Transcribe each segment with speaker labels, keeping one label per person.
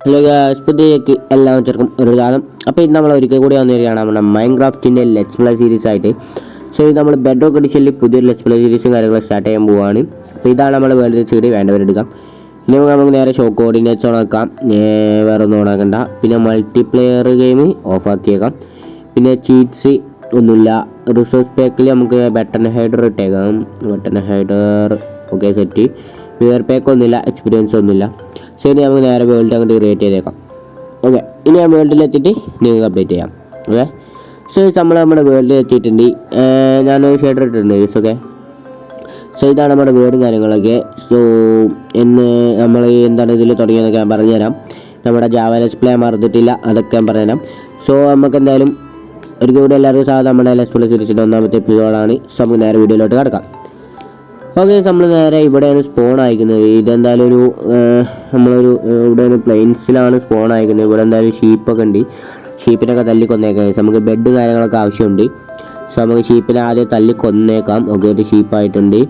Speaker 1: Hello പുതിയക്ക് എല്ലാവർക്കും ഒരു കാലം അപ്പോൾ ഇത് നമ്മൾ ഒരിക്കൽ കൂടി വന്നിരിക്കുകയാണ് നമ്മുടെ മൈൻക്രാഫ്റ്റിന്റെ ലെറ്റ്സ് പ്ലേ സീരീസ് ആയിട്ട്. സോ ഇത് നമ്മൾ ബെഡ് റോക്ക് എഡിഷനിൽ പുതിയൊരു ലെറ്റ്സ് പ്ലേ സീരീസും കാര്യങ്ങളും സ്റ്റാർട്ട് ചെയ്യാൻ പോവുകയാണ് അപ്പോൾ ഇതാണ് നമ്മൾ വേൾഡ് ചെയ്ത് വേണ്ടവരെടുക്കാം ഇനി നമുക്ക് നേരെ ഷോ കോർഡിനേറ്റ്സ് ഓണാക്കാം വേറെ ഒന്നും ഓണാക്കണ്ട പിന്നെ മൾട്ടിപ്ലെയർ ഗെയിം ഓഫാക്കിയേക്കാം. പിന്നെ ചീറ്റ്സ് ഒന്നുമില്ല. റിസോഴ്സ് പാക്കിൽ നമുക്ക് ബട്ടൺ ഹൈഡർ ഇട്ടേക്കാം. Button hider okay set wear pack ഒന്നുമില്ല എക്സ്പീരിയൻസ് ഒന്നുമില്ല. ഇനി നമുക്ക് നേരെ വേൾഡ് അങ്ങോട്ട് ക്രിയേറ്റ് ചെയ്തേക്കാം. ഓക്കെ ഇനി ആ വേൾഡിൽ എത്തിയിട്ട് നിങ്ങൾക്ക് അപ്ഡേറ്റ് ചെയ്യാം. ഓക്കെ സോ നമ്മൾ നമ്മുടെ വേൾഡിൽ എത്തിയിട്ടുണ്ട്. ഞാനൊരു ഷെയർ ഇട്ടിട്ടുണ്ട് ഓക്കെ സോ ഇതാണ് നമ്മുടെ വേർഡും കാര്യങ്ങളൊക്കെ. സോ ഇന്ന് നമ്മൾ എന്താണ് ഇതിൽ തുടങ്ങിയതൊക്കെ ഞാൻ പറഞ്ഞുതരാം. നമ്മുടെ ജാവ ലെസ് പ്ലേ മറന്നിട്ടില്ല അതൊക്കെ ഞാൻ പറഞ്ഞുതരാം. സോ നമുക്ക് എന്തായാലും ഒരു കൂടി എല്ലാവർക്കും സാധാരണ നമ്മുടെ ലെസ് പ്ലേ സീരീസിന്റെ ഒന്നാമത്തെ എപ്പിസോഡാണ് സോ നമുക്ക് നേരെ വീഡിയോയിലോട്ട് കിടക്കാം. ഓക്കെ നമ്മൾ നേരെ ഇവിടെയാണ് സ്പോൺ അയക്കുന്നത് ഇതെന്തായാലും ഒരു നമ്മളൊരു ഇവിടെ ഒരു പ്ലെയിൻസിലാണ് സ്പോൺ അയക്കുന്നത് ഇവിടെ എന്തായാലും ഷീപ്പൊക്കെ ഉണ്ട്. ഷീപ്പിനൊക്കെ തല്ലി കൊന്നേക്കാം. നമുക്ക് ബെഡ് കാര്യങ്ങളൊക്കെ ആവശ്യമുണ്ട്. സോ നമുക്ക് ഷീപ്പിനെ ആദ്യം തല്ലി കൊന്നേക്കാം. ഓക്കെ ഒരു ഷീപ്പായിട്ടുണ്ട്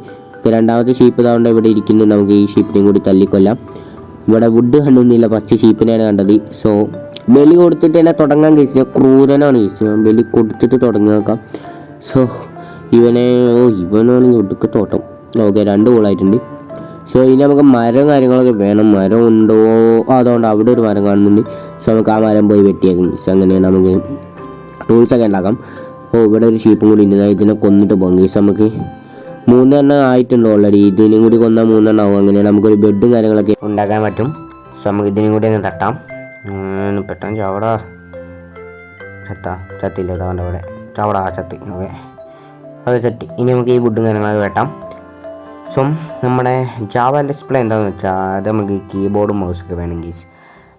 Speaker 1: രണ്ടാമത്തെ ഷീപ്പ് ഇതാകൊണ്ട് ഇവിടെ ഇരിക്കുന്നു. നമുക്ക് ഈ ഷീപ്പിനെയും കൂടി തല്ലിക്കൊല്ലാം ഇവിടെ വുഡ് കണ്ടുന്നില്ല ഫസ്റ്റ് ഷീപ്പിനെയാണ് കണ്ടത്. സോ ബലി കൊടുത്തിട്ട് തന്നെ തുടങ്ങാൻ കഴിച്ചു ക്രൂരനാണ് കഴിച്ചത് ബലി കൊടുത്തിട്ട് തുടങ്ങിയേക്കാം സോ ഇവനെ ഓ ഇവനാണെങ്കിൽ ഒടുക്കത്തോട്ടം. ഓക്കെ രണ്ട് ഗോളായിട്ടുണ്ട് സോ ഇനി നമുക്ക് മരം കാര്യങ്ങളൊക്കെ വേണം. മരം ഉണ്ടോ? അതുകൊണ്ട് അവിടെ ഒരു മരം കാണുന്നുണ്ട്. സോ നമുക്ക് ആ മരം പോയി വെട്ടിയേക്കും സോ അങ്ങനെ നമുക്ക് ടൂൾസൊക്കെ ഉണ്ടാക്കാം. ഓ ഇവിടെ ഒരു ഷീപ്പും കൂടി ഉണ്ട്. ഇതിനെ കൊന്നിട്ട് പോകാം ഗീസ് നമുക്ക് മൂന്നെണ്ണം ആയിട്ടുണ്ട് ഓൾറെഡി ഇതിനും കൂടി കൊന്നാൽ മൂന്നെണ്ണം ആവും. അങ്ങനെ നമുക്കൊരു ബെഡും കാര്യങ്ങളൊക്കെ ഉണ്ടാക്കാൻ പറ്റും. സോ നമുക്ക് ഇതിനും കൂടി അങ്ങ് തട്ടാം. പെട്ടെന്ന് ചവടാ ചത്താ. ചത്തില്ല അതവന്റെ അവിടെ. ചവടാ ചത്തി. ഓക്കെ അത് ചത്തി ഇനി നമുക്ക് ഈ വുഡും കാര്യങ്ങളൊക്കെ വെട്ടാം. സോ നമ്മുടെ ജാവ ഡിസ്പ്ലേ എന്താണെന്ന് വെച്ചാൽ അത് നമുക്ക് കീബോർഡും മൗസൊക്കെ വേണമെങ്കിൽ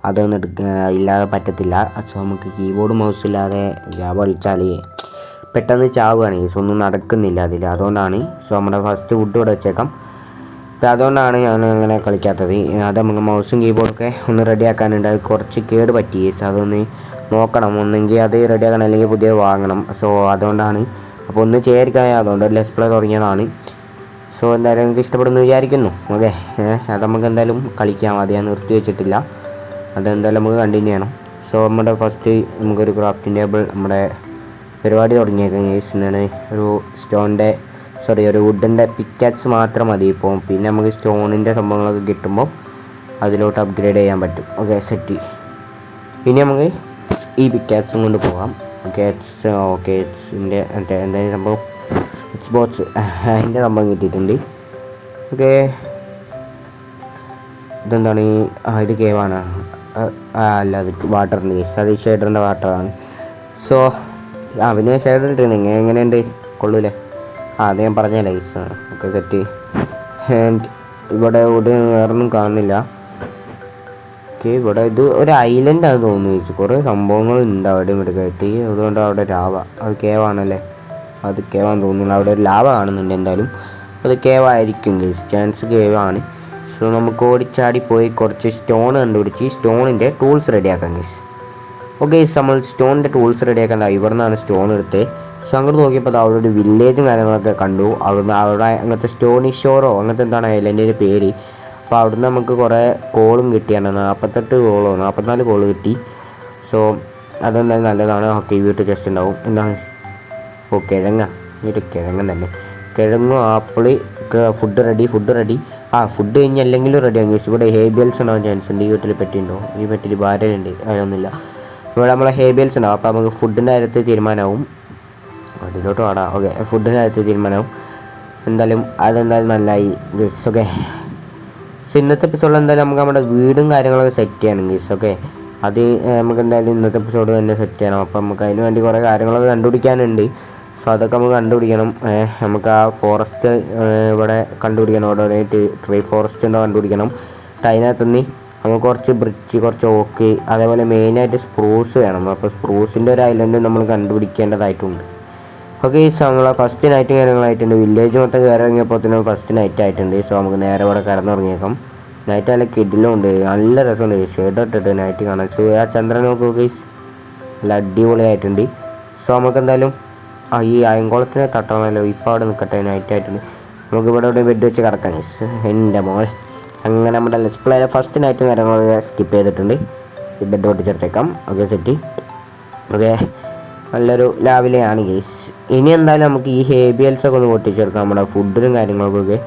Speaker 1: അതൊന്നും എടുക്ക ഇല്ലാതെ പറ്റത്തില്ല. സോ നമുക്ക് കീബോർഡ് മൗസ് ഇല്ലാതെ ജാവ കളിച്ചാൽ പെട്ടെന്ന് ചാവുകയാണ് സോ ഒന്നും നടക്കുന്നില്ല അതിൽ അതുകൊണ്ടാണ് സോ നമ്മുടെ ഫസ്റ്റ് വുഡ് ഇവിടെ വെച്ചേക്കാം. അപ്പോൾ അതുകൊണ്ടാണ് ഞാൻ അങ്ങനെ കളിക്കാത്തത്. അത് നമുക്ക് മൗസും കീബോർഡൊക്കെ ഒന്ന് റെഡിയാക്കാനുണ്ട് അത് കുറച്ച് കേട് പറ്റി സോ അതൊന്ന് നോക്കണം. ഒന്നെങ്കിൽ അത് റെഡിയാക്കണം അല്ലെങ്കിൽ പുതിയത് വാങ്ങണം. സോ അതുകൊണ്ടാണ്. അപ്പോൾ ഒന്ന് ചേരിക്കാതെ അതുകൊണ്ട് ഡിസ്പ്ലേ പ്ലേ തുടങ്ങിയതാണ്. സോ എന്തായാലും നിങ്ങൾക്ക് ഇഷ്ടപ്പെടുന്നു വിചാരിക്കുന്നു. ഓക്കെ അത് നമുക്ക് എന്തായാലും കളിക്കാം. അത് ഞാൻ നിർത്തി വെച്ചിട്ടില്ല. അതെന്തായാലും നമുക്ക് കണ്ടിന്യൂ ചെയ്യണം. സോ നമ്മുടെ ഫസ്റ്റ് നമുക്കൊരു ക്രാഫ്റ്റിംഗ് ടേബിൾ നമ്മുടെ പരിപാടി തുടങ്ങിയേക്കാം. എന്താണ്? ഒരു സ്റ്റോണിന്റെ സോറി ഒരു വുഡിന്റെ പിക്കാച്ച് മാത്രം മതി ഇപ്പോൾ പിന്നെ നമുക്ക് സ്റ്റോണിന്റെ സംഭവങ്ങളൊക്കെ കിട്ടുമ്പോൾ അതിലോട്ട് അപ്ഗ്രേഡ് ചെയ്യാൻ പറ്റും. ഓക്കെ സെറ്റ് ഇനി നമുക്ക് ഈ പിക്കാച്ചും കൊണ്ട് പോകാം. ഓക്കെ ഓക്കെ ഇതിന്റെ എന്തായാലും സംഭവം? എക്സ് ബോക്സ് അതിന്റെ നമ്പർ കിട്ടിയിട്ടുണ്ട്. ഓക്കെ. ഇതെന്താണ്? ഈ ഇത് കേവാണ് അല്ല അത് വാട്ടറിന്റെ കേസ് അത് ഷെയ്ഡറിന്റെ വാട്ടറാണ് സോ ആ പിന്നെ ഷെയ്ഡർ ഇട്ടിരുന്നു. എങ്ങനെ എങ്ങനെയുണ്ട് കൊള്ളൂലേ. ആ അത് ഞാൻ പറഞ്ഞല്ലേ കേസ് ഒക്കെ കെട്ടി ആൻഡ് ഇവിടെ ഇവിടെ വേറൊന്നും കാണുന്നില്ല. ഓക്കെ ഇവിടെ ഇത് ഒരു ഐലൻഡ് ആണെന്ന് തോന്നുന്നു കുറേ സംഭവങ്ങളുണ്ട് അവിടെ ഇവിടെ കയറ്റി അതുകൊണ്ട് അവിടെ രാവ. അത് കേവാണല്ലേ അത് കേവാൻ തോന്നുന്നില്ല. അവിടെ ഒരു ലാവ കാണുന്നുണ്ട് എന്തായാലും. അത് കേവായിരിക്കും ഗൈസ് ചാൻസ് കേവാണ്. സോ നമുക്ക് ഓടിച്ചാടി പോയി കുറച്ച് സ്റ്റോൺ കണ്ടുപിടിച്ച് സ്റ്റോണിന്റെ ടൂൾസ് റെഡിയാക്കാം ഗൈസ് ഓക്കെ നമ്മൾ സ്റ്റോണിന്റെ ടൂൾസ് റെഡിയാക്കാൻ ഇവിടെ നിന്നാണ് സ്റ്റോൺ എടുത്ത്. സോ അങ്ങോട്ട് നോക്കിയപ്പോൾ അവിടെ ഒരു വില്ലേജും കാര്യങ്ങളൊക്കെ കണ്ടു. അവിടുന്ന് അവിടെ അങ്ങനത്തെ സ്റ്റോണി ഷോറോ അങ്ങനത്തെ എന്താണ് ഐലൻഡിന്റെ പേര്. അപ്പോൾ അവിടുന്ന് നമുക്ക് കുറേ കോളും കിട്ടിയാണ് നാൽപ്പത്തെട്ട് കോളോ നാൽപ്പത്തിനാല് കോൾ കിട്ടി. സോ അതെന്തായാലും നല്ലതാണ്. ഓക്കെ വീട്ടിൽ ജസ്റ്റ് ഉണ്ടാവും. എന്താണ്? ഓ കിഴങ്ങ. ഒരു കിഴങ്ങൻ തന്നെ. കിഴങ്ങും apple food ready food ready ആ ഫുഡ് കഴിഞ്ഞ് അല്ലെങ്കിലും റെഡി ആകും ഇവിടെ ഹേബിയൽസ് ഉണ്ടാവാൻ ചാൻസ് ഉണ്ട്. ഈ വീട്ടിൽ പെട്ടിയുണ്ടോ ഈ പെട്ടിൽ ഭാര്യയുണ്ട്. അതിനൊന്നുമില്ല ഇവിടെ നമ്മളെ ഹേബിയൽസ് ഉണ്ടാവും. അപ്പോൾ നമുക്ക് ഫുഡിന്റെ കാര്യത്തിൽ തീരുമാനമാവും. അതിലോട്ട് വാടാ. ഓക്കെ ഫുഡിന്റെ കാര്യത്തിൽ തീരുമാനമാവും. എന്തായാലും അതെന്തായാലും നല്ലതായി ഗസ് ഓക്കെ സോ ഇന്നത്തെ എപ്പിസോഡിൽ എന്തായാലും നമുക്ക് നമ്മുടെ വീടും കാര്യങ്ങളൊക്കെ സെറ്റ് ചെയ്യണം. ഗസ് ഓക്കെ അത് നമുക്ക് എന്തായാലും ഇന്നത്തെ എപ്പിസോഡ് തന്നെ സെറ്റ് ചെയ്യണം. അപ്പം നമുക്ക് അതിന് വേണ്ടി കുറേ കാര്യങ്ങളൊക്കെ കണ്ടുപിടിക്കാനുണ്ട്. സോ അതൊക്കെ നമുക്ക് കണ്ടുപിടിക്കണം. നമുക്ക് ആ ഫോറസ്റ്റ് ഇവിടെ കണ്ടുപിടിക്കണം. അവിടെ ട്രീ ഫോറസ്റ്റ് ഉണ്ടോ കണ്ടുപിടിക്കണം. എന്നിട്ട് അതിനകത്തുനിന്ന് നമുക്ക് കുറച്ച് ബ്രിഡ്ജ് കുറച്ച് ഓക്ക് അതേപോലെ മെയിനായിട്ട് സ്പ്രൂസ് വേണം. അപ്പോൾ സ്പ്രൂസിന്റെ ഒരു ഐലൻഡ് നമ്മൾ കണ്ടുപിടിക്കേണ്ടതായിട്ടുണ്ട്. ഓക്കെ സോ നമ്മളെ ഫസ്റ്റ് നൈറ്റ് കാര്യങ്ങളായിട്ടുണ്ട്. വില്ലേജ് മൊത്തം കയറി ഇറങ്ങിയപ്പോൾ തന്നെ ഫസ്റ്റ് നൈറ്റ് ആയിട്ടുണ്ട്. സോ നമുക്ക് നേരെ ഇവിടെ കിടന്നുറങ്ങിയേക്കാം. നൈറ്റ് നല്ല കിഡിലും ഉണ്ട്. നല്ല രസമുണ്ട്. ഷെയ്ഡ് ഇട്ടിട്ട് നൈറ്റ് കാണാൻ. സോ ആ ചന്ദ്രൻ നോക്കുക നല്ല അടിപൊളിയായിട്ടുണ്ട്. സോ നമുക്ക് എന്തായാലും ആ ഈ അയങ്കോളത്തിനെ തട്ടണമല്ലോ. ഇപ്പോൾ അവിടെ നിൽക്കട്ടെ നൈറ്റ് ആയിട്ടുണ്ട് നമുക്ക് ഇവിടെ ഇവിടെ ബെഡ് വെച്ച് കിടക്കാം. എന്റെ മോനെ അങ്ങനെ നമ്മുടെ ലെസ് പ്ലേയുടെ ഫസ്റ്റ് നൈറ്റും കാര്യങ്ങളൊക്കെ സ്കിപ്പ് ചെയ്തിട്ടുണ്ട്. ഈ ബെഡ് പൊട്ടിച്ചെടുത്തേക്കാം. ഓക്കെ സെറ്റി ഓക്കെ നല്ലൊരു രാവിലെയാണ് ഗേസ് ഇനി എന്തായാലും നമുക്ക് ഈ ഹേബിയൽസ് ഒക്കെ ഒന്ന് പൊട്ടിച്ചെടുക്കാം. നമ്മുടെ ഫുഡിനും കാര്യങ്ങൾക്കൊക്കെ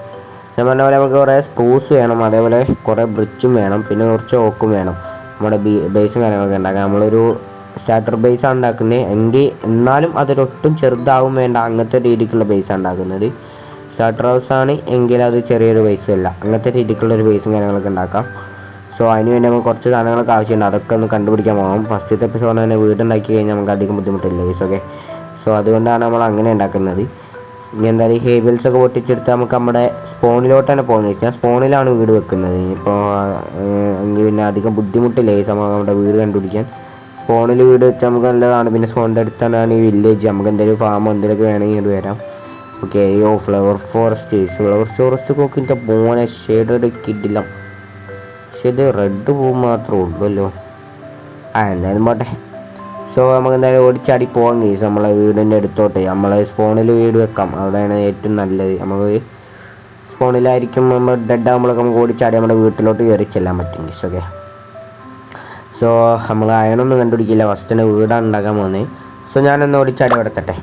Speaker 1: ഞാൻ പറഞ്ഞ പോലെ നമുക്ക് കുറേ സ്പ്രൂസ് വേണം. അതേപോലെ കുറേ ബ്രിച്ചും വേണം. പിന്നെ കുറച്ച് ഓക്കും വേണം. നമ്മുടെ ബേസും കാര്യങ്ങളൊക്കെ ഉണ്ടാക്കാം. നമ്മളൊരു സ്റ്റാർട്ടർ ബേസാണ് ഉണ്ടാക്കുന്നത്. എങ്കിൽ എന്നാലും അതൊരൊട്ടും ചെറുതാവും വേണ്ട. അങ്ങനത്തെ രീതിക്കുള്ള ബേസാണ് ഉണ്ടാക്കുന്നത്. സ്റ്റാർട്ടർ ഹൗസ് ആണ്. എങ്കിൽ അത് ചെറിയൊരു ബേസും അല്ല. അങ്ങനത്തെ രീതിക്കുള്ള ഒരു ബേസും കാര്യങ്ങളൊക്കെ ഉണ്ടാക്കാം. സോ അതിന് വേണ്ടി നമുക്ക് കുറച്ച് സാധനങ്ങളൊക്കെ ആവശ്യമുണ്ട്. അതൊക്കെ ഒന്ന് കണ്ടുപിടിക്കാൻ പോകണം. ഫസ്റ്റത്തെ എപ്പിസോഡ് തന്നെ വീടുണ്ടാക്കി കഴിഞ്ഞാൽ നമുക്ക് അധികം ബുദ്ധിമുട്ടില്ല ഗൈസ് ഓക്കെ സോ അതുകൊണ്ടാണ് നമ്മൾ അങ്ങനെ ഉണ്ടാക്കുന്നത്. ഇനി എന്തായാലും ഹേബിൾസ് ഒക്കെ പൊട്ടിച്ചെടുത്ത് നമുക്ക് നമ്മുടെ സ്പോണിലോട്ട് തന്നെ പോകുന്നത് വെച്ചാൽ സ്പോണിലാണ് വീട് വെക്കുന്നത്. ഇപ്പോൾ എങ്കിൽ പിന്നെ അധികം ബുദ്ധിമുട്ടില്ല ഈ സമയം നമ്മുടെ വീട് കണ്ടുപിടിക്കാൻ. സ്പോണിൽ വീട് വെച്ചാൽ നമുക്ക് നല്ലതാണ്. പിന്നെ സ്പോണിന്റെ അടുത്താണ് ഈ വില്ലേജ് നമുക്ക് എന്തെങ്കിലും ഫാം എന്തെങ്കിലുമൊക്കെ വേണമെങ്കിൽ വരാം. ഓക്കെ യോ ഫ്ലവർ ഫോറസ്റ്റ് ഫ്ലവർ ഫോറസ്റ്റ് ഒക്കെ പോനെ ഷെയ്ഡ് കിട്ടില്ല. പക്ഷെ ഇത് റെഡ് പൂ മാത്രമേ ഉള്ളൂല്ലോ. ആ എന്തായാലും പോട്ടെ. സോ നമുക്ക് എന്തായാലും ഓടിച്ചാടി പോകാം കേസ് നമ്മളെ വീടിന്റെ അടുത്തോട്ട്. നമ്മളെ സ്പോണിൽ വീട് വെക്കാം. അവിടെയാണ് ഏറ്റവും നല്ലത്. നമുക്ക് സ്പോണിലായിരിക്കും നമ്മൾ ഡെഡ് ആകുമ്പോഴൊക്കെ നമുക്ക് ഓടിച്ചാടി. നമ്മുടെ വീട്ടിലോട്ട് കയറി ചെല്ലാൻ പറ്റും കേസ് ഓക്കെ സോ നമ്മൾ അയണൊന്നും കണ്ടുപിടിക്കില്ല. ഫസ്റ്റ് തന്നെ വീടാണ് ഉണ്ടാക്കാൻ പോകുന്നത് സോ ഞാനൊന്ന് ഓടിച്ചാടി അവിടെ എത്തട്ടെ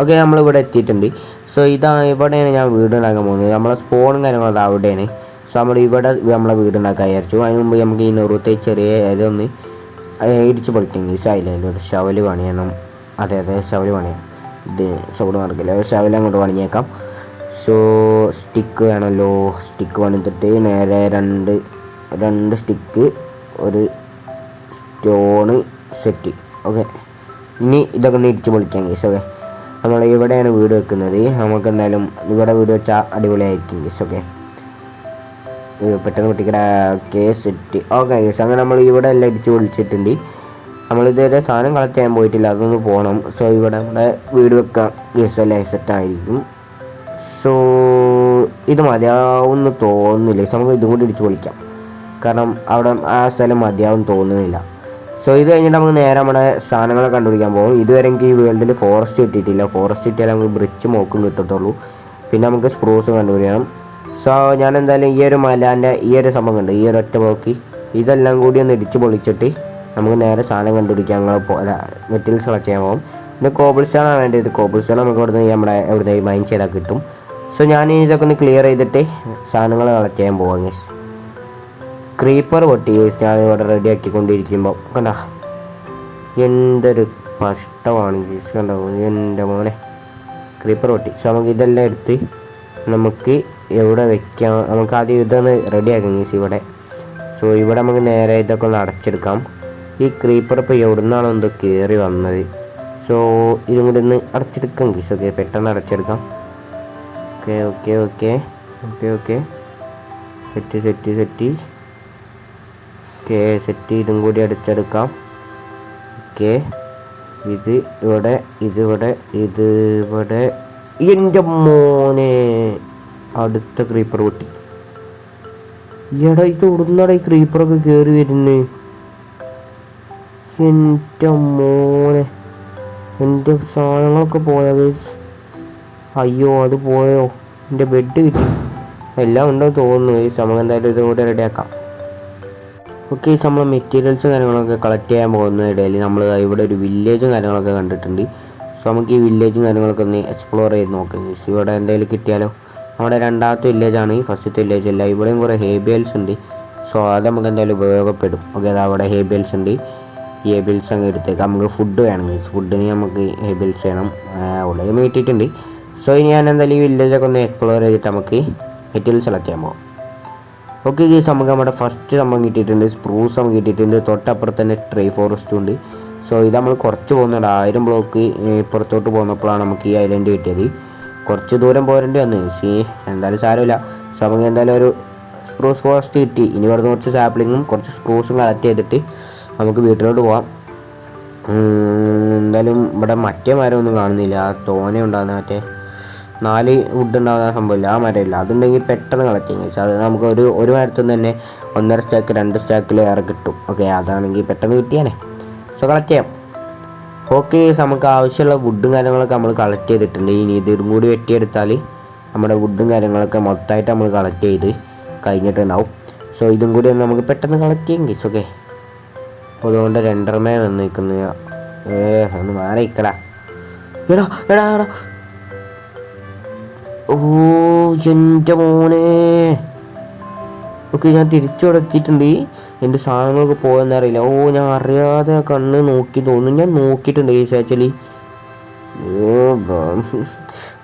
Speaker 1: ഓക്കെ നമ്മളിവിടെ എത്തിയിട്ടുണ്ട്. സോ ഇതാ ഇവിടെയാണ് ഞാൻ വീട് ഉണ്ടാക്കാൻ പോകുന്നത്. നമ്മളെ സ്പോണും കാര്യങ്ങളും അത് അവിടെയാണ്. സോ നമ്മൾ ഇവിടെ നമ്മളെ വീട് ഉണ്ടാക്കാൻ വിചാരിച്ചു. അതിന് മുമ്പ് നമുക്ക് ഈ നെറുത്തെ ചെറിയ ഇതൊന്ന് ഇടിച്ച് പൊളിക്കും ഈ അതിലൂടെ ശവൽ പണിയണം. അതെ അതെ ശവൽ പണിയാം ഇത് സൗണ്ട് നടക്കില്ല ഷവൽ അങ്ങോട്ട് പണിഞ്ഞേക്കാം. സോ സ്റ്റിക്ക് വേണമല്ലോ. സ്റ്റിക്ക് പണിതിട്ട് നേരെ രണ്ട് രണ്ട് സ്റ്റിക്ക് ഒരു സ്റ്റോണ് സെറ്റ് ഓക്കെ ഇനി ഇതൊക്കെ ഒന്ന് ഇടിച്ച് പൊളിക്കാം കേസ് ഓക്കെ നമ്മൾ ഇവിടെയാണ് വീട് വെക്കുന്നത്. നമുക്ക് എന്തായാലും ഇവിടെ വീട് വെച്ചാൽ അടിപൊളിയായിരിക്കും കേസ് ഓക്കെ പെട്ടെന്ന് പൊട്ടിക്കട ഓക്കെ സെറ്റ് ഓക്കെ കേസ് അങ്ങനെ നമ്മൾ ഇവിടെ എല്ലാം ഇടിച്ച് പൊളിച്ചിട്ടുണ്ട്. നമ്മളിതുവരെ സാധനം കളക്ട് ചെയ്യാൻ പോയിട്ടില്ല. അതൊന്ന് പോകണം സോ ഇവിടെ നമ്മുടെ വീട് വെക്കാം കേസ് അല്ലേ? സെറ്റായിരിക്കും സോ ഇത് മതിയാവുമെന്ന് തോന്നുന്നില്ല. നമുക്ക് ഇതും കൂടി ഇടിച്ച് പൊളിക്കാം. കാരണം അവിടെ ആ സ്ഥലം മതിയാവും തോന്നുന്നില്ല. സോ ഇത് കഴിഞ്ഞിട്ട് നമുക്ക് നേരെ നമ്മുടെ സാധനങ്ങളെ കണ്ടുപിടിക്കാൻ പോകും. ഇതുവരെ എനിക്ക് ഈ വേൾഡിൽ ഫോറസ്റ്റ് കിട്ടിയിട്ടില്ല. ഫോറസ്റ്റ് കിട്ടിയാൽ നമുക്ക് ബ്രിച്ച് മോക്കും കിട്ടത്തുള്ളൂ. പിന്നെ നമുക്ക് സ്പ്രൂസ് കണ്ടുപിടിക്കണം. സോ ഞാൻ എന്തായാലും ഈ ഒരു മലാന്റെ ഈ ഒരു സംഭവം ഉണ്ട് ഈ ഒരു ഒറ്റ ബ്ലോക്ക് ഇതെല്ലാം കൂടി ഒന്ന് ഇടിച്ച് പൊളിച്ചിട്ട് നമുക്ക് നേരെ സാധനം കണ്ടുപിടിക്കാൻ ഞങ്ങൾ മെറ്റീരിയൽസ് കളക്ട് ചെയ്യാൻ പോകും. പിന്നെ കോബിൾ ആണ് വേണ്ടത്. കോബിൾ നമുക്ക് ഇവിടുന്ന് നമ്മുടെ എവിടെ മൈൻ ചെയ്താൽ കിട്ടും. സോ ഞാൻ ഇതൊക്കെ ഒന്ന് ക്ലിയർ ചെയ്തിട്ട് സാധനങ്ങൾ കളക്ട് ചെയ്യാൻ പോവാം ഗൈസ് ക്രീപ്പർ പൊട്ടി. ഞാൻ ഇവിടെ റെഡി ആക്കിക്കൊണ്ടിരിക്കുമ്പോൾ കണ്ട? എന്തൊരു കഷ്ടമാണ് ജീസ് കണ്ടോ? എന്റെ മോനെ. ക്രീപ്പർ പൊട്ടി. സോ നമുക്ക് ഇതെല്ലാം എടുത്ത് നമുക്ക് എവിടെ വെക്കാം? നമുക്ക് ആദ്യം ഇതൊന്ന് റെഡി ആക്കാം ഗൈസ് ഇവിടെ. സോ ഇവിടെ നമുക്ക് നേരെ ഇതൊക്കെ ഒന്ന് അടച്ചെടുക്കാം. ഈ ക്രീപ്പർ ഇപ്പോൾ എവിടെ നിന്നാണോ എന്തോ കയറി വന്നത്. സോ ഇതും കൂടി ഒന്ന് അടച്ചെടുക്കാം ഗീസ് ഓക്കെ പെട്ടെന്ന് അടച്ചെടുക്കാം. Okay okay okay okay okay set set set okay set ഇതും കൂടി അടിച്ചെടുക്കാം. ഓക്കെ ഇത് ഇവിടെ ഇതിവിടെ ഇത് ഇവിടെ. എന്റെ മോനെ അടുത്ത ക്രീപ്പർ പൊട്ടി എടാ ഇത് ഇവിടുന്നാടാ ഈ ക്രീപ്പറൊക്കെ കയറി വരുന്നേ? എന്റെ മോനെ എന്റെ സാധനങ്ങളൊക്കെ പോയാ ഗൈസ് അയ്യോ അത് പോയോ? എന്റെ ബെഡ് കിട്ടി. എല്ലാം ഉണ്ടോ തോന്നുന്നു ഗൈസ് നമുക്ക് എന്തായാലും ഇതും കൂടെ റെഡിയാക്കാം ഓക്കെ നമ്മൾ മെറ്റീരിയൽസും കാര്യങ്ങളൊക്കെ കളക്ട് ചെയ്യാൻ പോകുന്ന ഇടയിൽ നമ്മൾ ഇവിടെ ഒരു വില്ലേജും കാര്യങ്ങളൊക്കെ കണ്ടിട്ടുണ്ട്. സോ നമുക്ക് ഈ വില്ലേജും കാര്യങ്ങളൊക്കെ ഒന്ന് എക്സ്പ്ലോർ ചെയ്ത് നോക്കാം. ഗൈസ് ഇവിടെ എന്തെങ്കിലും കിട്ടിയാലോ? നമ്മുടെ രണ്ടാമത്തെ വില്ലേജാണ് ഈ ഫസ്റ്റത്തെ വില്ലേജ് അല്ല. ഇവിടെയും കുറേ ഹേബിയൽസ് ഉണ്ട്. സോ അത് നമുക്ക് എന്തായാലും ഉപയോഗപ്പെടും. ഓക്കെ അത് അവിടെ ഹേബിയൽസ് ഉണ്ട്. ഈ അങ്ങ് എടുത്തേക്കാം. നമുക്ക് ഫുഡ് വേണം ഫുഡിന് നമുക്ക് ഹേബിയൽസ് വേണം. ഓൾറെഡി മേട്ടിട്ടുണ്ട് സോ ഇനി ഞാൻ എന്തായാലും ഈ വില്ലേജൊക്കെ ഒന്ന് എക്സ്പ്ലോർ ചെയ്തിട്ട് നമുക്ക് മെറ്റീരിയൽസ് സെലക്ട് ചെയ്യാൻ പോകും ഓക്കെ ഗീസ് നമുക്ക് നമ്മുടെ ഫസ്റ്റ് സംഭവം കിട്ടിയിട്ടുണ്ട് സ്പ്രൂസ് നമുക്ക് കിട്ടിയിട്ടുണ്ട് തൊട്ടപ്പുറത്ത് തന്നെ ട്രേ ഫോറസ്റ്റും ഉണ്ട്. സോ ഇത് നമ്മൾ കുറച്ച് പോകുന്നുണ്ട്. ആയിരം ബ്ലോക്ക് പുറത്തോട്ട് പോകുന്നപ്പോഴാണ് നമുക്ക് ഈ ഐലൻഡ് കിട്ടിയത്. കുറച്ച് ദൂരം പോരേണ്ടി വന്നു. സി എന്തായാലും സാരമില്ല. സോ നമുക്ക് എന്തായാലും ഒരു സ്പ്രൂസ് ഫോറസ്റ്റ് കിട്ടി. ഇനി ഇവിടുന്ന് കുറച്ച് സാപ്ലിങ്ങും കുറച്ച് സ്പ്രൂസും കളക്ട് ചെയ്തിട്ട് നമുക്ക് വീട്ടിലോട്ട് പോകാം എന്തായാലും ഇവിടെ മറ്റേ മരമൊന്നും കാണുന്നില്ല. തോനെ ഉണ്ടാകുന്ന മറ്റേ നാല് വുഡ് ഉണ്ടാകുന്ന സംഭവമില്ല. ആ മരമില്ല. അതുണ്ടെങ്കിൽ പെട്ടെന്ന് കളക്റ്റ് ചെയ്യും. പക്ഷേ അത് നമുക്ക് ഒരു ഒരു മരത്തുനിന്ന് തന്നെ ഒന്നര സ്റ്റാക്ക് രണ്ട് സ്റ്റാക്കിൽ ഏറെ കിട്ടും. ഓക്കെ അതാണെങ്കിൽ പെട്ടെന്ന് കിട്ടിയാനേ. സോ കളക്റ്റ് ചെയ്യാം. ഓക്കെ നമുക്ക് ആവശ്യമുള്ള വുഡും കാര്യങ്ങളൊക്കെ നമ്മൾ കളക്ട് ചെയ്തിട്ടുണ്ട്. ഇനി ഇതും കൂടി വെട്ടിയെടുത്താൽ നമ്മുടെ വുഡും കാര്യങ്ങളൊക്കെ മൊത്തമായിട്ട് നമ്മൾ കളക്ട് ചെയ്ത് കഴിഞ്ഞിട്ടുണ്ടാവും. സോ ഇതും കൂടി ഒന്ന് നമുക്ക് പെട്ടെന്ന് കളക്ട് ചെയ്യാം ഗീസ് ഓക്കെ അതുകൊണ്ട് രണ്ടരമേ വന്ന് നിൽക്കുന്ന ഏ ഒന്ന് മാറി നിൽക്കടാ എടാ എടാ എടാ. ഓ എന്റെ മോനെ. ഓക്കെ ഞാൻ തിരിച്ചവിടെ എത്തിയിട്ടുണ്ട് എന്റെ സാധനങ്ങളൊക്കെ പോയെന്നറിയില്ല. ഓ ഞാൻ അറിയാതെ കണ്ണ് നോക്കി തോന്നുന്നു. ഞാൻ നോക്കിയിട്ടുണ്ട് ഈ ആക്ച്വലി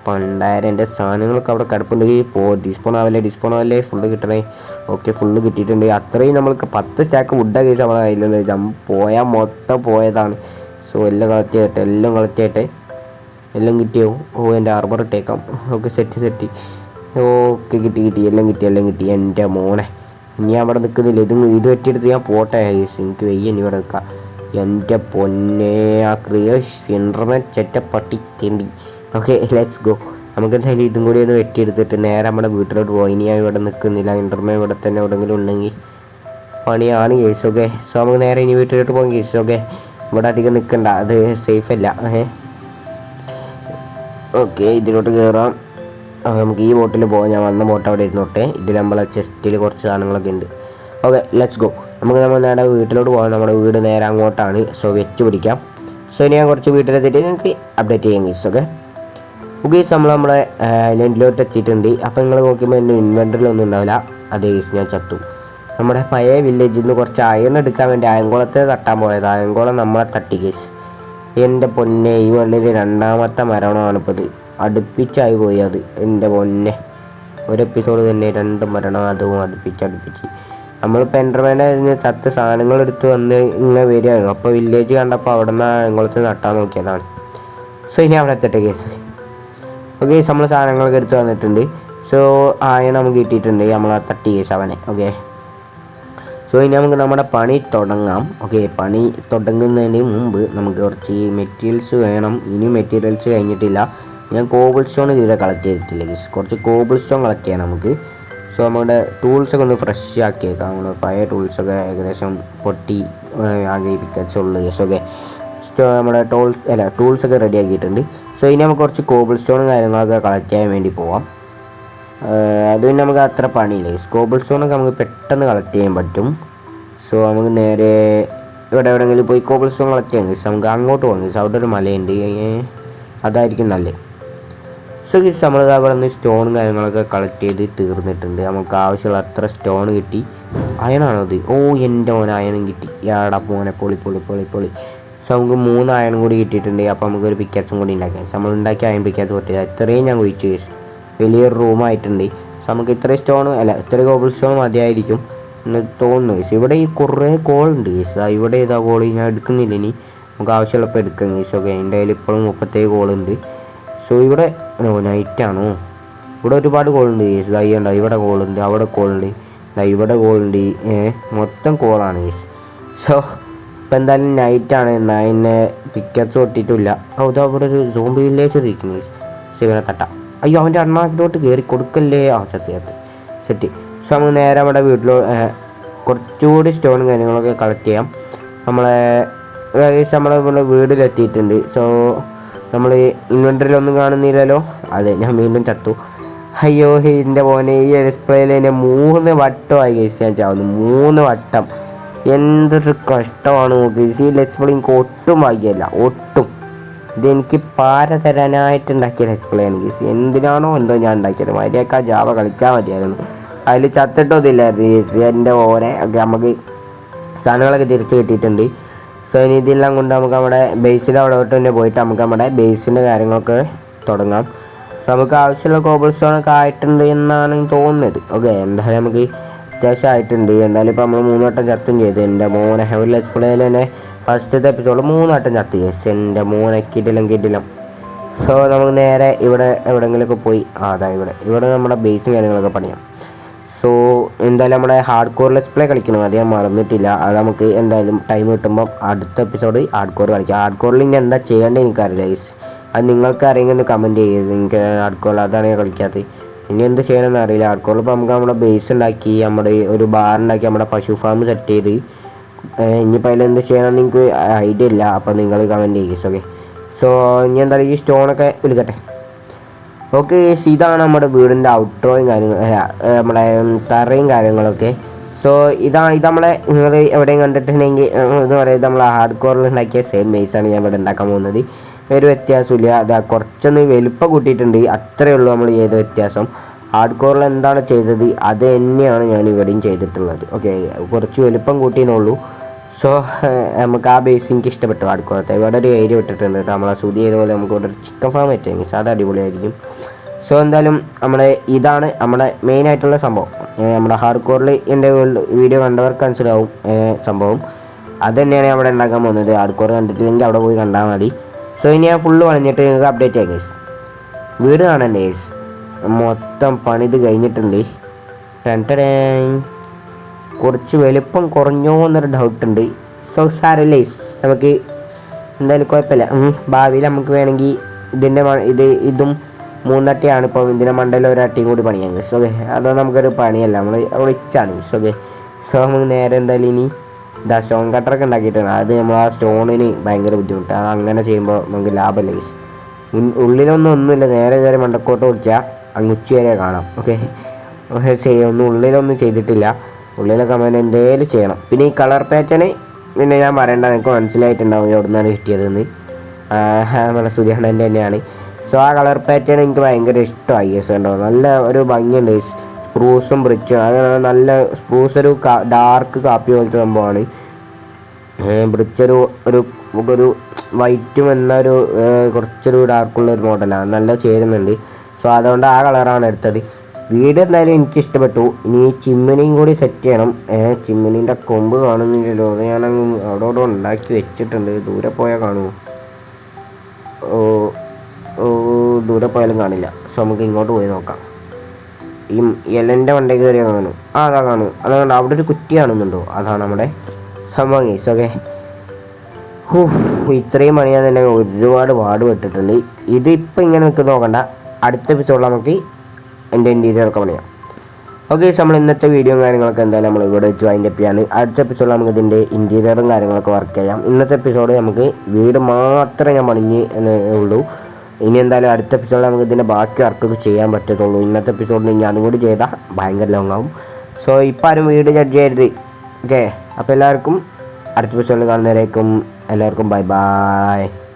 Speaker 1: പണ്ടായിരം എന്റെ സാധനങ്ങളൊക്കെ അവിടെ കിടപ്പുണ്ട്. പോ ഡിസ്പോൺ ആവല്ലേ ഡിസ്പോൺ ആവല്ലേ ഫുള്ള് കിട്ടണേ. ഓക്കെ ഫുള്ള് കിട്ടിയിട്ടുണ്ട്. അത്രയും നമ്മൾക്ക് പത്ത് സ്റ്റാക്ക് ഫുഡ് കേസ് നമ്മളെ കയ്യിലുള്ളത് ജം പോയാൽ മൊത്തം പോയതാണ്. സോ എല്ലാം കളക്ട് ചെയ്യട്ടെ എല്ലാം കളക്ട് ചെയ്യട്ടെ എല്ലാം കിട്ടിയോ? ഓ എന്റെ ആർബർ ഇട്ടേക്കാം. ഓക്കെ സെറ്റ് സെറ്റ് ഓക്കെ കിട്ടി കിട്ടി. എല്ലാം കിട്ടി എല്ലാം കിട്ടി. എന്റെ മോനെ. ഇനി അവിടെ നിൽക്കുന്നില്ല. ഇത് ഇത് വെട്ടിയെടുത്ത് ഞാൻ പോട്ടെ. എനിക്ക് വയ്യ ഇനി ഇവിടെ നിൽക്കാം എന്റെ പൊന്നെ ആ ക്രിയേഷ് ഇന്റർനെറ്റ് ചെറ്റ പട്ടി തിണ്ടി. ഓക്കെ ലെറ്റ്സ് ഗോ നമുക്ക് എന്തായാലും ഇതും കൂടി ഒന്ന് വെട്ടിയെടുത്തിട്ട് നേരെ നമ്മുടെ വീട്ടിലോട്ട് പോയി ഇനി ഞാൻ ഇവിടെ നിൽക്കുന്നില്ല. ഇന്റർമേ ഇവിടെ തന്നെ എവിടെയെങ്കിലും ഉണ്ടെങ്കിൽ പണിയാണ് കേസ് ഓക്കെ. സോ നമുക്ക് നേരെ ഇനി വീട്ടിലോട്ട് പോകാം കേസ് ഓക്കെ. ഇവിടെ അധികം നിൽക്കണ്ട. അത് സേഫ് അല്ല. ഏഹ് ഓക്കെ ഇതിലോട്ട് കയറാം നമുക്ക് ഈ ബോട്ടിൽ പോകാം ഞാൻ വന്ന ബോട്ട് അവിടെ ഇരുന്നോട്ടെ. ഇതിൽ നമ്മളെ ചെസ്റ്റിൽ കുറച്ച് സാധനങ്ങളൊക്കെ ഉണ്ട്. ഓക്കെ ലെറ്റ്സ് ഗോ നമുക്ക് നമ്മൾ നേരെ വീട്ടിലോട്ട് പോകാം നമ്മുടെ വീട് നേരെ അങ്ങോട്ടാണ്. സോ വെച്ച് പിടിക്കാം. സോ ഇനി ഞാൻ കുറച്ച് വീട്ടിലെത്തിയിട്ട് നിങ്ങൾക്ക് അപ്ഡേറ്റ് ചെയ്യാം ഗീസ് ഓക്കെ ഗീസ് നമ്മൾ നമ്മുടെ ഐലൻഡിലോട്ട് എത്തിയിട്ടുണ്ട്. അപ്പോൾ നിങ്ങൾ നോക്കുമ്പോൾ എന്റെ ഇൻവെന്ററിലൊന്നും ഉണ്ടാവില്ല. അതേ ഗീസ് ഞാൻ ചത്തു. നമ്മുടെ പഴയ വില്ലേജിൽ നിന്ന് കുറച്ച് അയൺ എടുക്കാൻ വേണ്ടി അയൻകുളത്തെ തട്ടാൻ പോയത്. അയൻകുളം നമ്മളെ തട്ടി കേസ് എന്റെ പൊന്നെ ഈ വള്ളിയിൽ രണ്ടാമത്തെ മരണമാണിപ്പത്. അടുപ്പിച്ചായി പോയി അത്. എന്റെ പൊന്നെ. ഒരു എപ്പിസോഡ് തന്നെ രണ്ട് മരണം അതും അടുപ്പിച്ച് അടുപ്പിച്ച്. നമ്മൾ പെൻഡർമേനെ ചത്ത സാധനങ്ങൾ എടുത്ത് വന്ന് ഇങ്ങനെ വരികയായിരുന്നു. അപ്പോൾ വില്ലേജ് കണ്ടപ്പോൾ അവിടെ നിന്ന് ഇങ്ങോട്ട് നട്ടാൻ നോക്കിയതാണ്. സോ ഇനി അവിടെ എത്തട്ടെ കേസ് ഓക്കെ നമ്മൾ സാധനങ്ങളൊക്കെ എടുത്ത് വന്നിട്ടുണ്ട്. സോ ആയ നമുക്ക് കിട്ടിയിട്ടുണ്ട്. നമ്മൾ തട്ടി കേസ് അവനെ. ഓക്കെ സോ ഇനി നമുക്ക് നമ്മുടെ പണി തുടങ്ങാം. ഓക്കെ പണി തുടങ്ങുന്നതിന് മുമ്പ് നമുക്ക് കുറച്ച് മെറ്റീരിയൽസ് വേണം. ഇനി മെറ്റീരിയൽസ് കഴിഞ്ഞിട്ടില്ല. ഞാൻ കോബിൾ സ്റ്റോൺ ഇതുവരെ കളക്ട് ചെയ്തിട്ടില്ല. കുറച്ച് കോബിൾ സ്റ്റോൺ കളക്ട് ചെയ്യാം നമുക്ക്. സോ നമ്മുടെ ടൂൾസൊക്കെ ഒന്ന് ഫ്രഷ് ആക്കിയേക്കാം. നമ്മൾ പഴയ ടൂൾസൊക്കെ ഏകദേശം പൊട്ടി ആകെ പിക്കച്ച് ഉള്ളു യെസ് ഓക്കെ നമ്മുടെ ടോൾസ് അല്ല ടൂൾസൊക്കെ റെഡി ആക്കിയിട്ടുണ്ട്. സോ ഇനി നമുക്ക് കുറച്ച് കോബിൾ സ്റ്റോണും കാര്യങ്ങളൊക്കെ കളക്ട് ചെയ്യാൻ വേണ്ടി പോവാം. അത് പിന്നെ നമുക്ക് അത്ര പണിയില്ല. സ്കോബിൾ സ്റ്റോണൊക്കെ നമുക്ക് പെട്ടെന്ന് കളക്ട് ചെയ്യാൻ പറ്റും. സോ നമുക്ക് നേരെ ഇവിടെ എവിടെയെങ്കിലും പോയി കോബിൾ സ്റ്റോൺ കളക്ട് ചെയ്യാൻ ഗൈസ് നമുക്ക് അങ്ങോട്ട് പോകാം. അവിടെ ഒരു മലയുണ്ട്. അതായിരിക്കും നല്ലത്. സോ ഗൈസ് നമ്മൾ അവിടെ നിന്ന് സ്റ്റോണും കാര്യങ്ങളൊക്കെ കളക്ട് ചെയ്ത് തീർന്നിട്ടുണ്ട്. നമുക്ക് ആവശ്യമുള്ള അത്ര സ്റ്റോൺ കിട്ടി. അയണാണോ ഓ എന്റെ മോൻ അയണും കിട്ടി. യാടാ മോനെ പൊളി പൊളി പൊളി പൊളി. സോ നമുക്ക് മൂന്ന് അയണും കൂടി കിട്ടിയിട്ടുണ്ട്. അപ്പോൾ നമുക്കൊരു പിക്കാസും കൂടി ഉണ്ടാക്കാം. നമ്മൾ ഉണ്ടാക്കിയ അയൺ പിക്കാസ് പറ്റില്ല ഇത്രയും ഞാൻ കുഴിച്ചു വലിയൊരു റൂമായിട്ടുണ്ട് സോ നമുക്ക് ഇത്രയും സ്റ്റോൺ അല്ല ഇത്രയും കോബിൾ സ്റ്റോൺ മതിയായിരിക്കും എന്ന് തോന്നുന്നു. ഗേസ് ഇവിടെ ഈ കുറേ കോൾ ഉണ്ട് ഗേസ് ഇവിടെ ഏതാ കോൾ ഞാൻ എടുക്കുന്നില്ല ഇനി. നമുക്ക് ആവശ്യമുള്ളപ്പോൾ എടുക്കാം ഗേസ് ഓക്കെ എന്റെ കയ്യിൽ ഇപ്പോഴും മുപ്പത്തേഴ് കോൾ ഉണ്ട്. സോ ഇവിടെ നൈറ്റാണോ ഇവിടെ ഒരുപാട് കോളുണ്ട് ഗേസ് ഐ ഉണ്ട് ഇവിടെ കോളുണ്ട് അവിടെ കോളുണ്ട് ദാ ഇവിടെ കോളുണ്ട് ഏഹ് മൊത്തം കോളാണ് ഗേസ് സോ ഇപ്പം എന്തായാലും നൈറ്റാണ് എന്നെ പിക്കറ്റ്സ് ഒട്ടിയിട്ടില്ല ഇതാ അവിടെ ഒരു സോംബി വില്ലേജ് ഇരിക്കുന്നു ഗേസ് ശിവനെ തട്ട. അയ്യോ അവന്റെ അണ്ണാക്കിലോട്ട് കയറി കൊടുക്കല്ലേ? ആ ചത്തി ചത്തി. സെറ്റ്. സമയം നേരെ നമ്മുടെ വീട്ടിലോ കുറച്ചുകൂടി സ്റ്റോണും കാര്യങ്ങളൊക്കെ കളക്ട് ചെയ്യാം. നമ്മളെ നമ്മളെ നമ്മുടെ വീട്ടിലെത്തിയിട്ടുണ്ട്. സോ നമ്മൾ ഇൻവെന്ററിലൊന്നും കാണുന്നില്ലല്ലോ? അതെ ഞാൻ വീണ്ടും ചത്തു. അയ്യോ എന്റെ മോനെ ഈ ഡിസ്പ്ലേയിൽ എന്നെ മൂന്ന് വട്ടമായി കേസ് ഞാൻ ചാവുന്നു. മൂന്ന് വട്ടം. എന്തൊരു കഷ്ടമാണ് നോക്കി ഈ ലെറ്റ്സ് പ്ലേ എനിക്ക് ഒട്ടും വായിക്കല്ല ഒട്ടും. ഇതെനിക്ക് പാര തരാനായിട്ട് ഉണ്ടാക്കിയ ഡിസ്പ്ലേ ഗീസ് എന്തിനാണോ എന്തോ ഞാൻ ഉണ്ടാക്കിയത്. മര്യാദയ്ക്ക് ജാവ കളിച്ചാൽ മതിയായിരുന്നു. അതിൽ ചത്തിട്ടൊന്നുമില്ലായിരുന്നു ഗീസ് എന്റെ ഓനെ ഒക്കെ നമുക്ക് സാധനങ്ങളൊക്കെ തിരിച്ച് കിട്ടിയിട്ടുണ്ട്. സോ ഇനി ഇതെല്ലാം കൊണ്ട് നമുക്ക് നമ്മുടെ ബേസിന്റെ അവിടോട്ട് തന്നെ പോയിട്ട് നമുക്ക് നമ്മുടെ ബേസിന്റെ കാര്യങ്ങളൊക്കെ തുടങ്ങാം. സോ നമുക്ക് ആവശ്യമുള്ള കോബിൾ സ്റ്റോണൊക്കെ ആയിട്ടുണ്ട് എന്നാണ് തോന്നുന്നത്. ഓക്കെ എന്തായാലും നമുക്ക് അത്യാവശ്യം ആയിട്ടുണ്ട്. എന്തായാലും ഇപ്പോൾ നമ്മൾ മൂന്ന് വട്ടം ചത്തും ചെയ്തു. എന്റെ മോനെ ഒരു എക്സ്പ്ലെയിൻ തന്നെ ഫസ്റ്റത്തെ എപ്പിസോഡ് മൂന്ന് ചത്തി. യെസ് എന്റെ മോനെ കിടിലം കിടിലം. സോ നമുക്ക് നേരെ ഇവിടെ എവിടെയെങ്കിലുമൊക്കെ പോയി. അതാ ഇവിടെ. ഇവിടെ നമ്മുടെ ബേസും കാര്യങ്ങളൊക്കെ പണിയാം. സോ എന്തായാലും നമ്മുടെ ഹാർഡ് കോർ ലെസ് പ്ലേ കളിക്കണം. അത് ഞാൻ മറന്നിട്ടില്ല. അത് നമുക്ക് എന്തായാലും ടൈം കിട്ടുമ്പോൾ അടുത്ത എപ്പിസോഡ് ഹാർഡ് കോർ കളിക്കാം. ഹാർഡ് കോറിൽ ഇനി എന്താ ചെയ്യേണ്ടത് എനിക്കറിയില്ല ഗൈസ് അത് നിങ്ങൾക്ക് അറിയെങ്കിൽ ഒന്ന് കമന്റ് ചെയ്യുക എനിക്ക് ഹാർഡ് കോർ അതാണ് ഞാൻ കളിക്കാത്തത്. ഇനി എന്ത് ചെയ്യണമെന്ന് അറിയില്ല. ഹാർഡ് കോറിൽ ഇപ്പോൾ നമുക്ക് നമ്മുടെ ബേസ് ഉണ്ടാക്കി നമ്മുടെ ഒരു ബാർ ഉണ്ടാക്കി നമ്മുടെ പശു ഫാം സെറ്റ് ചെയ്ത് ഇനിയിപ്പോൾ അതിൽ എന്ത് ചെയ്യണമെന്ന് നിങ്ങൾക്ക് ഐഡിയ ഇല്ല. അപ്പോൾ നിങ്ങൾ കമന്റ് ചെയ്യുക ഓക്കെ സോ ഇനി എന്തായാലും ഈ സ്റ്റോണൊക്കെ വിളിക്കട്ടെ ഓക്കെ ഇതാണ് നമ്മുടെ വീടിന്റെ ഔട്ട്ഡോയും കാര്യങ്ങൾ നമ്മുടെ തറയും കാര്യങ്ങളൊക്കെ. സോ ഇതാ ഇത് നമ്മളെ നിങ്ങൾ എവിടെയും കണ്ടിട്ടുണ്ടെങ്കിൽ എന്ന് പറയുന്നത് നമ്മൾ ഹാർഡ് കോറിൽ ഉണ്ടാക്കിയ സെയിം ബേസാണ് ഞാൻ ഇവിടെ ഉണ്ടാക്കാൻ പോകുന്നത്. ഒരു വ്യത്യാസമില്ല അതാ കുറച്ചൊന്ന് വലുപ്പം കൂട്ടിയിട്ടുണ്ട്. അത്രയേ ഉള്ളൂ നമ്മൾ ചെയ്ത വ്യത്യാസം. ഹാർഡ് കോറിൽ എന്താണ് ചെയ്തത്? അത് തന്നെയാണ് ഞാൻ ഇവിടെയും ചെയ്തിട്ടുള്ളത്. ഓക്കെ കുറച്ച് വലുപ്പം കൂട്ടിയെന്നുള്ളൂ സോ നമുക്ക് ആ ബേസ് എനിക്ക് ഇഷ്ടപ്പെട്ടു അടുക്കളത്തെ ഇവിടെ ഒരു ഏരിയ വിട്ടിട്ടുണ്ട് കേട്ടോ. നമ്മളെ സുതി ചെയ്തപോലെ നമുക്ക് ഇവിടെ ഒരു ചിക്കൻ ഫാം പറ്റുമെങ്കിൽ അത് അടിപൊളിയായിരിക്കും. സോ എന്തായാലും നമ്മുടെ ഇതാണ് നമ്മുടെ മെയിൻ ആയിട്ടുള്ള സംഭവം. നമ്മുടെ ഹാർഡ് കോറിൽ എന്റെ വീഡിയോ കണ്ടവർക്ക് മനസ്സിലാവും സംഭവം. അത് തന്നെയാണ് അവിടെ ഉണ്ടാക്കാൻ പോകുന്നത്. ഹാർഡ് കോർ കണ്ടിട്ടില്ലെങ്കിൽ അവിടെ പോയി കണ്ടാൽ മതി. സോ ഇനി ഞാൻ ഫുള്ള് വളഞ്ഞിട്ട് നിങ്ങൾക്ക് അപ്ഡേറ്റ് ചെയ്യാം ഗേസ് വീട് കാണണ്ടേ ഗേസ് മൊത്തം പണിത് കഴിഞ്ഞിട്ടുണ്ട്. രണ്ടടേ കുറച്ച് വലുപ്പം കുറഞ്ഞോ എന്നൊരു ഡൗട്ട് ഉണ്ട് സോ സാരലൈസ് നമുക്ക് എന്തായാലും കുഴപ്പമില്ല. ഭാവിയിൽ നമുക്ക് വേണമെങ്കിൽ ഇതിന്റെ ഇത് ഇതും മൂന്നട്ടിയാണ് ഇപ്പോൾ ഇതിന്റെ മണ്ടയിൽ ഒരു അട്ടിയും കൂടി പണിയാൻ. സോ ഓക്കെ അതോ നമുക്കൊരു പണിയല്ല. നമ്മൾ റിച്ചാണ് സോ ഓക്കെ സോ നമുക്ക് നേരെ എന്തായാലും ഇനി ഇതാ സ്റ്റോൺ കട്ടറൊക്കെ ഉണ്ടാക്കിയിട്ടാണ് അത് നമ്മൾ ആ സ്റ്റോണിന് ഭയങ്കര ബുദ്ധിമുട്ടാണ് അത് അങ്ങനെ ചെയ്യുമ്പോൾ നമുക്ക് ലാഭമല്ല ഗൈസ് ഉള്ളിലൊന്നും ഒന്നുമില്ല. നേരെ കയറി മണ്ടക്കോട്ട് നോക്കിയാൽ അങ്ങ് ഉച്ച വരെ കാണാം ഓക്കെ ചെയ്യൊന്നും ഉള്ളിലൊന്നും ചെയ്തിട്ടില്ല. ഉള്ളിലൊക്കെ അവൻ എന്തേലും ചെയ്യണം. പിന്നെ ഈ കളർ പാറ്റേൺ പിന്നെ ഞാൻ പറയേണ്ട നിങ്ങൾക്ക് മനസ്സിലായിട്ടുണ്ടാവും എവിടെ നിന്നാണ് കിട്ടിയതെന്ന് നമ്മുടെ സുധിയണ്ണന്റെ തന്നെയാണ്. സോ ആ കളർ പാറ്റേൺ എനിക്ക് ഭയങ്കര ഇഷ്ടമായി യെസ് കണ്ടോ? നല്ല ഒരു ഭംഗിയുണ്ട്. സ്പ്രൂസും ബ്രിച്ചും അങ്ങനെ നല്ല സ്പ്രൂസ് ഒരു ഡാർക്ക് കാപ്പി പോലത്തെ സംഭവമാണ്. ബ്രിച്ച് ഒരു ഒരു വൈറ്റും എന്ന ഒരു ഏഹ്, കുറച്ചൊരു ഡാർക്കുള്ള ഒരു മോഡലാണ് നല്ല ചേരുന്നുണ്ട്. സോ അതുകൊണ്ട് ആ കളറാണ് എടുത്തത്. വീട് എന്തായാലും എനിക്ക് ഇഷ്ടപ്പെട്ടു ഇനി ചിമ്മിനിയും കൂടി സെറ്റ് ചെയ്യണം. ചിമ്മിനീന്റെ കൊമ്പ് കാണുന്നില്ലല്ലോ. അത് ഞാൻ അങ്ങ് അവിടെ അവിടെ ഉണ്ടാക്കി വെച്ചിട്ടുണ്ട്. ദൂരെ പോയാൽ കാണുമോ ദൂരെ പോയാലും കാണില്ല. സോ നമുക്ക് ഇങ്ങോട്ട് പോയി നോക്കാം. ഈ എലന്റെ വണ്ടി കയറിയാൽ കാണും. ആ അതാ കാണും. അതുകൊണ്ട് അവിടെ ഒരു കുറ്റി കാണുന്നുണ്ടോ? അതാണ് നമ്മുടെ സംഭവം കേസ് ഓക്കെ ഹൂ ഇത്രയും തന്നെ ഒരുപാട് പാട് പെട്ടിട്ടുണ്ട് ഇതിപ്പോൾ ഇങ്ങനെ നിൽക്കുന്ന നോക്കണ്ട. അടുത്ത എപ്പിസോഡിൽ നമുക്ക് എന്റെ ഇന്റീരിയറൊക്കെ പണിയാം. ഓക്കെ നമ്മൾ ഇന്നത്തെ വീഡിയോയും കാര്യങ്ങളൊക്കെ എന്തായാലും നമ്മൾ ഇവിടെ വെച്ച് അതിന്റെ ചെയ്യാണ് അടുത്ത എപ്പിസോഡിൽ നമുക്ക് ഇതിന്റെ ഇന്റീരിയറും കാര്യങ്ങളൊക്കെ വർക്ക് ചെയ്യാം. ഇന്നത്തെ എപ്പിസോഡ് നമുക്ക് വീട് മാത്രമേ ഞാൻ പണിഞ്ഞ് ഉള്ളൂ. ഇനി എന്തായാലും അടുത്ത എപ്പിസോഡിൽ നമുക്ക് ഇതിന്റെ ബാക്കി വർക്കൊക്കെ ചെയ്യാൻ പറ്റത്തുള്ളൂ. ഇന്നത്തെ എപ്പിസോഡിൽ ഇനി അതും കൂടി ചെയ്താൽ ഭയങ്കര ലോങ് ആവും. സോ ഇപ്പം ആരും വീട് ജഡ്ജ് ചെയ്യരുത്. ഓക്കെ അപ്പോൾ എല്ലാവർക്കും അടുത്ത എപ്പിസോഡിൽ കാണുന്നവരേക്കും എല്ലാവർക്കും ബൈ ബൈ